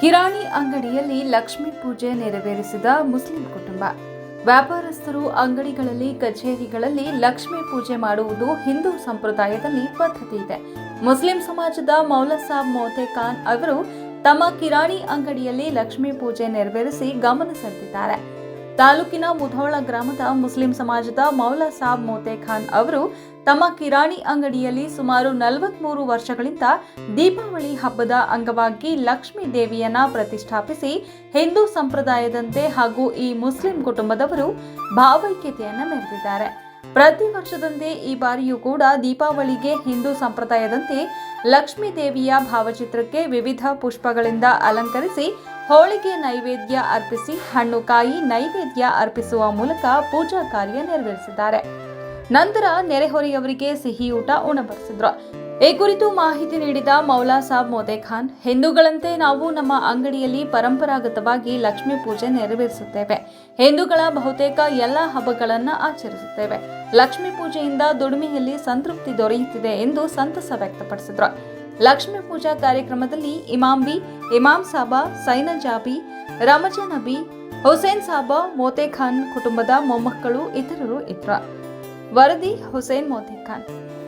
ಕಿರಾಣಿ ಅಂಗಡಿಯಲ್ಲಿ ಲಕ್ಷ್ಮೀ ಪೂಜೆ ನೆರವೇರಿಸಿದ ಮುಸ್ಲಿಂ ಕುಟುಂಬ. ವ್ಯಾಪಾರಸ್ಥರು ಅಂಗಡಿಗಳಲ್ಲಿ, ಕಚೇರಿಗಳಲ್ಲಿ ಲಕ್ಷ್ಮೀ ಪೂಜೆ ಮಾಡುವುದು ಹಿಂದೂ ಸಂಪ್ರದಾಯದಲ್ಲಿ ಪದ್ಧತಿ ಇದೆ. ಮುಸ್ಲಿಂ ಸಮಾಜದ ಮೌಲಸಾಬ್ ಮೋತೆ ಖಾನ್ ಅವರು ತಮ್ಮ ಕಿರಾಣಿ ಅಂಗಡಿಯಲ್ಲಿ ಲಕ್ಷ್ಮೀ ಪೂಜೆ ನೆರವೇರಿಸಿ ಗಮನ ಸೆಳೆದಿದ್ದಾರೆ. ತಾಲೂಕಿನ ಮುಧೋಳ ಗ್ರಾಮದ ಮುಸ್ಲಿಂ ಸಮಾಜದ ಮೌಲಾ ಸಾಬ್ ಮೋತೆ ಖಾನ್ ಅವರು ತಮ್ಮ ಕಿರಾಣಿ ಅಂಗಡಿಯಲ್ಲಿ ಸುಮಾರು ನಲವತ್ಮೂರು ವರ್ಷಗಳಿಂದ ದೀಪಾವಳಿ ಹಬ್ಬದ ಅಂಗವಾಗಿ ಲಕ್ಷ್ಮೀ ದೇವಿಯನ್ನ ಪ್ರತಿಷ್ಠಾಪಿಸಿ ಹಿಂದೂ ಸಂಪ್ರದಾಯದಂತೆ ಹಾಗೂ ಈ ಮುಸ್ಲಿಂ ಕುಟುಂಬದವರು ಭಾವೈಕ್ಯತೆಯನ್ನ ಮೆರೆದಿದ್ದಾರೆ. ಪ್ರತಿ ವರ್ಷದಂತೆ ಈ ಬಾರಿಯೂ ಕೂಡ ದೀಪಾವಳಿಗೆ ಹಿಂದೂ ಸಂಪ್ರದಾಯದಂತೆ ಲಕ್ಷ್ಮೀ ದೇವಿಯ ಭಾವಚಿತ್ರಕ್ಕೆ ವಿವಿಧ ಪುಷ್ಪಗಳಿಂದ ಅಲಂಕರಿಸಿ ಹೋಳಿಗೆ ನೈವೇದ್ಯ ಅರ್ಪಿಸಿ, ಹಣ್ಣು ಕಾಯಿ ನೈವೇದ್ಯ ಅರ್ಪಿಸುವ ಮೂಲಕ ಪೂಜಾ ಕಾರ್ಯ ನೆರವೇರಿಸಿದ್ದಾರೆ. ನಂತರ ನೆರೆಹೊರೆಯವರಿಗೆ ಊಟ ಉಣಬಡಿಸಿದ್ರು. ಈ ಕುರಿತು ಮಾಹಿತಿ ನೀಡಿದ ಮೌಲಾ ಸಾಬ್ ಮೋದೆ ಖಾನ್, ಹಿಂದೂಗಳಂತೆ ನಾವು ನಮ್ಮ ಅಂಗಡಿಯಲ್ಲಿ ಪರಂಪರಾಗತವಾಗಿ ಲಕ್ಷ್ಮೀ ಪೂಜೆ ನೆರವೇರಿಸುತ್ತೇವೆ. ಹಿಂದೂಗಳ ಬಹುತೇಕ ಎಲ್ಲ ಹಬ್ಬಗಳನ್ನು ಆಚರಿಸುತ್ತೇವೆ. ಲಕ್ಷ್ಮೀ ಪೂಜೆಯಿಂದ ದುಡಿಮೆಯಲ್ಲಿ ಸಂತೃಪ್ತಿ ದೊರೆಯುತ್ತಿದೆ ಎಂದು ಸಂತಸ ವ್ಯಕ್ತಪಡಿಸಿದ್ರು. ಲಕ್ಷ್ಮೀ ಪೂಜಾ ಕಾರ್ಯಕ್ರಮದಲ್ಲಿ ಇಮಾಮ್ ಬಿ ಇಮಾಮ್ ಸಾಬಾ, ಸೈನ ಜಾಬಿ ರಮಜಾ ನಬಿ ಹುಸೇನ್ ಸಾಬಾ, ಮೋತೆ ಖಾನ್ ಕುಟುಂಬದ ಮೊಮ್ಮಕ್ಕಳು ಇತರರು ಇದ್ರ. ವರದಿ ಹುಸೇನ್ ಮೋತೆ ಖಾನ್.